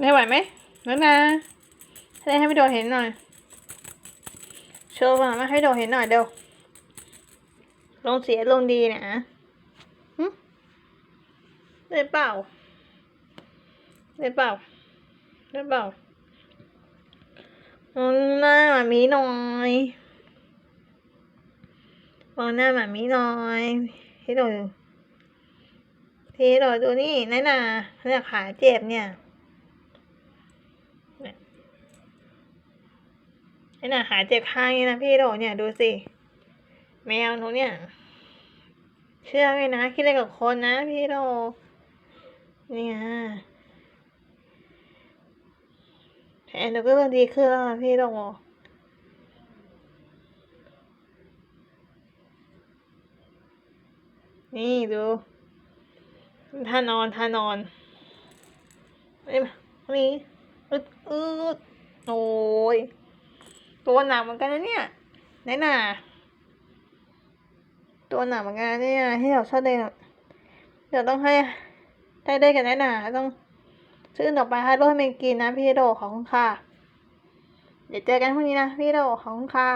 ได้ไหวไหมนั่นนะให้ให้พี่โดเห็นหน่อย โชว์มามาให้พี่โดเห็นหน่อยเดี๋ยวลงเสียลงดีนะได้เปล่า ได้เปล่า ได้เปล่าอืมหน้าหมามีหน่อยมองหน้าหมามีหน่อยพี่โดพี่โดดูนี่นั่นน่ะเนี่ยขาเจ็บเนี่ย ไอ้น่ะหาเจ็บข้างนี่นะพี่โดเนี่ยดูสิ แมวหนูเนี่ย เชื่อไหมนะคิดอะไรกับคนนะพี่โดเนี่ยแผลหนูก็เริ่มดีขึ้นแล้วพี่โดนี่ดูท่านอนท่านอนเอ้ยมานี่อึดอึด ตัวหนักเหมือนกันนะเนี่ยไหนน่ะตัวหนักเหมือนกันเนี่ยให้เราชอบเล่นอะเดี๋ยวต้องให้ได้ได้กันแน่น่ะต้องซื้อต่อไปให้รถให้มันกินนะพี่โดของค่ะ เดี๋ยวเจอกันพรุ่งนี้นะพี่โดของค่ะ